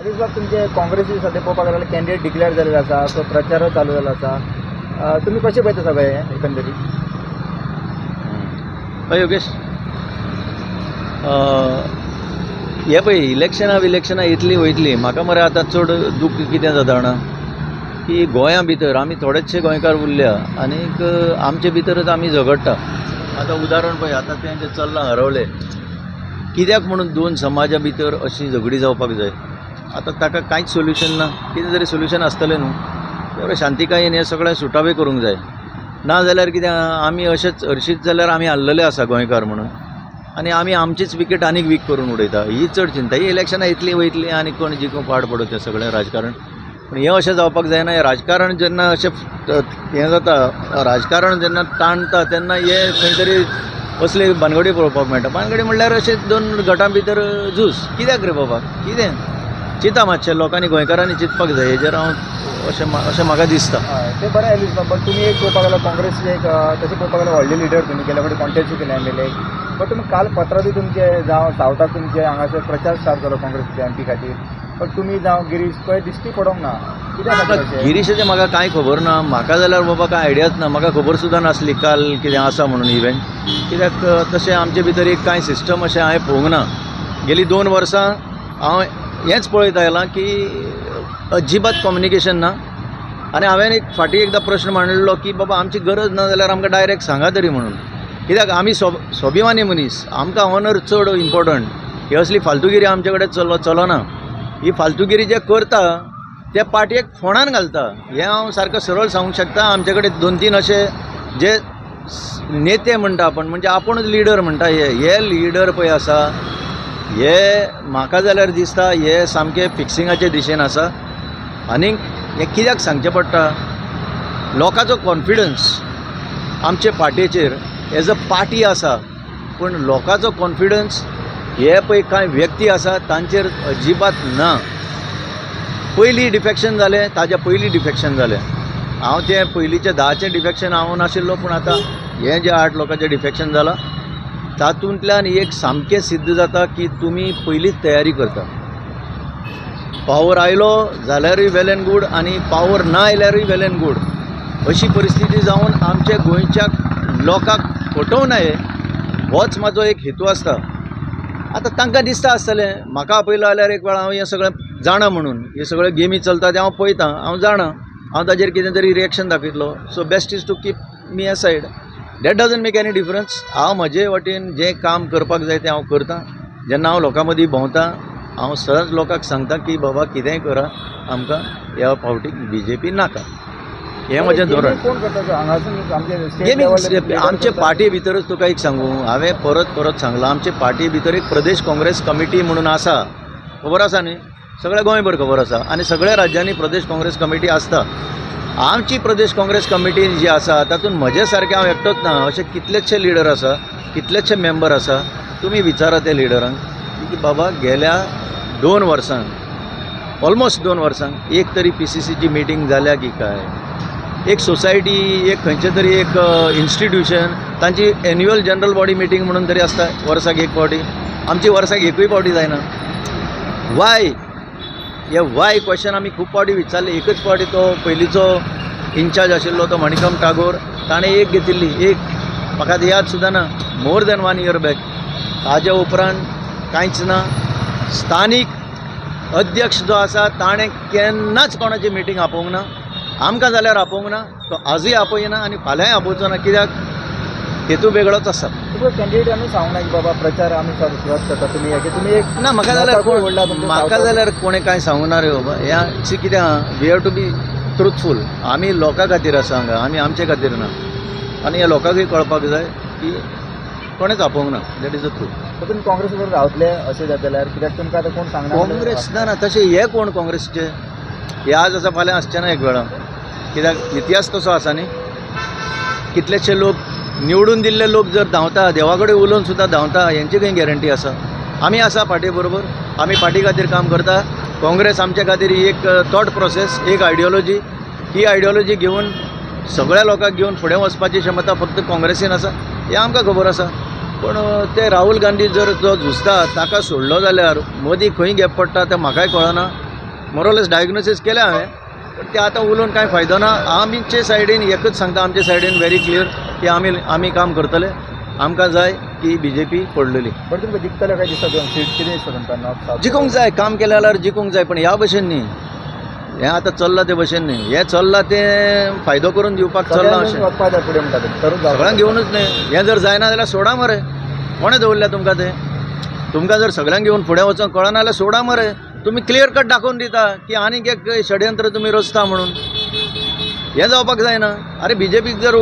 हरीश बाब तुमचे काँग्रेसी सध्या पळोवपाक लागले कॅन्डिडेट डिक्लेअर जाल्ले आसा तो प्रचार चालू जाल्लो आसा तुम्ही तुमी कशें पळयता सगळें हें एकंदरीत? हय योगेश हे पळय इलेक्शनां विलेक्शनां येतली वयतली म्हाका मरे आतां चड दूख कितें जाता जाणा. की गोंया भितर आमी थोडेचशे गोंयकार उरल्या आनीक आमचे भितरच आमी झगडटा. आतां उदाहरण पळय आतां तें जें चल्लां हरवलें. कित्याक म्हणून दोन समाजा भितर अशी झगडी जावपाक जाय? आतां ताका कांयच सोल्युशन ना. कितें तरी सोल्युशन आसतलें न्हू बरें शांतिकायेन हें सगळें सुटावे करूंक जाय. ना जाल्यार कितें आमी अशेंच हरशीत जाल्यार आमी हारलेले आसा गोंयकार म्हणून. आनी आमी आमचीच विकेट आनीक वीक करून उडयता. ही चड चिंता. ही इलेक्शनां इतली वयतली आनी कोण जिखून पाड पडत तें सगळें राजकारण. पूण हें अशें जावपाक जायना. हें राजकारण जेन्ना अशें हें जाता राजकारण जेन्ना ताणता तेन्ना हें खंय तरी असले भानगडी पळोवपाक मेळटा. भानगडी म्हणल्यार अशें दोन गटां भितर झूज कित्याक रे बाबा? कितें? चिंता मातशें लोकांनी गोंयकारांनी चिंतपाक जाय हेजेर हांव अशें अशें म्हाका दिसता. हय तें बरें हरीश बाब बट तुमी एक पळोवपाक लागलो काँग्रेसचे एक तशें पळोवपाक लागलो व्हडले लिडर तुमी गेल्या फावटी कॉन्टेस्टूय केले एम एल ए बट तुमी काल पत्रावळी तुमचे जावं सावथाक तुमचे हांगासर प्रचार स्टार्ट जालो काँग्रेसच्या एम पी खातीर. बट तुमी जावं गिरीश पळय दिश्टी पडोंक ना. कित्याक? गिरीशाचें म्हाका कांय खबर ना. म्हाका जाल्यार बाबा कांय आयडियाच ना. म्हाका खबर सुद्दां नासली काल कितें आसा म्हणून इव्हेंट कित्याक तशें आमचे भितर एक कांय सिस्टम अशें हांवें पळोवंक ना गेलीं दोन वर्सां हांव हेंच पळयत आयलां की अजिबात कम्युनिकेशन ना. आनी हांवें एक फाटीं एकदां प्रश्न मांडिल्लो की बाबा आमची गरज ना जाल्यार आमकां डायरेक्ट सांगा तरी म्हणून. कित्याक आमी सोब स्वाभिमानी मनीस आमकां ऑनर चड इम्पॉर्टंट ही असली फालतुगिरी आमचे कडेन चलो चलना. ही फालतुगिरी जे करता ते पाटयेक फोंडान घालता. हें हांव सारको सरळ सांगूंक शकता आमचे कडेन दोन तीन अशे जे नेते म्हणटा आपण म्हणजे आपूणच लिडर म्हणटा हे हे लिडर पळय आसा हे म्हाका जाल्यार दिसता हे सामके फिक्सिंगाचे दिशेन आसा. आनीक हें कित्याक सांगचें पडटा? लोकांचो कॉन्फिडन्स आमचे पार्टीचेर एज अ पार्टी आसा. पूण लोकांचो कॉन्फिडन्स हे पळय कांय व्यक्ती आसा तांचेर अजिबात ना. पयलीं डिफेक्शन जालें ताच्या पयलीं डिफेक्शन जालें. हांव तें पयलींचें धाचें डिफेक्शन हांव नाशिल्लो पूण आतां हें जें आठ लोकांचें डिफेक्शन जालां तातूंतल्यान एक सामकें सिद्ध जाता की तुमी पयलींच तयारी करता. पावर आयलो जाल्यारूय वेल एंड गूड आनी पावर ना आयल्यारूय वेल एंड गूड अशी परिस्थिती जावन आमच्या गोंयच्या लोकांक फटोवं नये होच म्हाजो एक हेतू आसता. आतां तांकां दिसता आसतलें म्हाका आपयलो जाल्यार एक वेळ हांव हें सगळें जाणा म्हणून हे सगळ्यो गेमी चलता ते हांव पळयतां हांव जाणा. हांव ताजेर कितें तरी reaction दाखयतलो. So best is to keep me side that doesn't make any difference हांव म्हजे वटेन जें काम करपाक जाय तें हांव करतां. जेन्ना हांव लोकां मदीं भोंवतां हांव सदांच लोकांक सांगता की बाबा कितेंय करा आमकां ह्या फावटी बी जे पी नाका. हें म्हजें धोरण. आमचे? पार्टी भितरच तुका एक सांगू. हांवें परत परत सांगलां. आमचे पार्टी भितर एक प्रदेश काँग्रेस कमिटी म्हणून आसा. खबर आसा न्ही? सगळ्या गोंयभर खबर आसा. आनी सगळ्या राज्यांनी प्रदेश काँग्रेस कमिटी आसता. आमची प्रदेश काँग्रेस कमिटी जी आसा तातूंत म्हजे सारके हांव एकटोच ना अशे कितलेशे लिडर आसा कितलेशे मेंबर आसा तुमी विचारा त्या लिडरांक की बाबा गेल्या दोन वर्सांक ऑलमोस्ट दोन वर्सांक एक तरी पी सी सीची मिटींग जाल्या की काय? एक सोसायटी एक खंयचें तरी एक इन्स्टिट्यूशन तांची एन्युअल जनरल बॉडी मिटींग म्हणून तरी आसता वर्साक एक फावटी आमची वर्साक एकूय फावटी जायना. वाय हे एक क्वेश्चन आमी खूब फावटी विचारले. एकच फावटी तो पयलींचो इन्चार्ज आशिल्लो तो मणिकम टागोर. ताणें एक घेतिल्ली एक. म्हाका याद सुद्दां ना more than one year back ताजे उपरांत कांयच ना स्थानीक अध्यक्ष जो आसा ताणें केन्नाच कोणाची मिटींग आपोवंक ना. आमकां जाल्यार आपोवंक ना. तो आजूय आपयना आनी फाल्यांय आपोवचो ना. कित्याक? हेतू वेगळोच आसा तुका कॅन्डिडेट आमी सांगूंक ना की बाबा प्रचार आमी चालू सुरवात करता तुमी हें की तुमी एक ना म्हाका जाल्यार कोण म्हाका. जाल्यार कोणें कांय सांगूं ना रे बाबा हें अशें कितें आहा we have to be truthful आमी लोकां खातीर आसा हांगा आमी आमचे खातीर ना. आनी ह्या लोकांकूय कळपाक जाय की कोणेंच आपोवंक ना दॅट इज अ ट्रूथ तुमी काँग्रेस बरोबर रावतले अशें जाता जाल्यार कित्याक तुमकां आतां कोण सांगना काँग्रेस ना ना तशें हे कोण काँग्रेसचे? हे आज आसा फाल्यां आसचे ना एक वेळा. कित्याक इतिहास तसो आसा न्ही? कितलेशे लोक निवडून दिल्ले लोक जर धांवता देवा कडेन उलोवन सुद्दां धांवता हेंची खंय गॅरंटी आसा आमी आसा पार्टी बरोबर आमी पार्टी खातीर काम करता. काँग्रेस आमचे खातीर एक थॉट प्रोसेस एक आयडियोलॉजी ही आयडियोलॉजी घेवन सगळ्या लोकांक घेवन फुडें वचपाची क्षमता फक्त काँग्रेसीन आसा. हें आमकां खबर आसा. पूण ते राहुल गांधी जर जो झुजता ताका सोडलो जाल्यार मोदी खंय गॅप पडटा तें म्हाकाय कळना. मोरलेस डायग्नोसीस केलें हांवें. पण ते आतां उलोवन कांय फायदो ना. आमचे सायडीन एकच सांगता आमचे सायडीन व्हेरी क्लियर की आमी आमी काम करतले. आमकां जाय की बी जे पी पडलेली. बट तुमकां जिखतले काय दिसता दोन सीट? कितें दिसता तुमकां? नॉर्थ सावथ जिखूंक जाय काम केलें जाल्यार जिखूंक जाय पण ह्या भशेन न्ही हें आतां चल्लां ते भशेन न्ही हें चल्लां तें फायदो करून दिवपाक चल्लां अशें. जाय फुडें म्हणटा तरूण सगळ्यांक घेवनूच न्ही. हें जर जायना जाल्यार सोडा मरे. कोणें दवरल्या तुमकां तें? तुमकां जर सगळ्यांक घेवन फुडें वचोंक कळना जाल्यार सोडा मरे. तुमी क्लियर कट दाखोवन दिता की आनीक एक षडयंत्र तुमी रचता म्हणून. हें जावपाक जायना. अरे बी जे पीक जर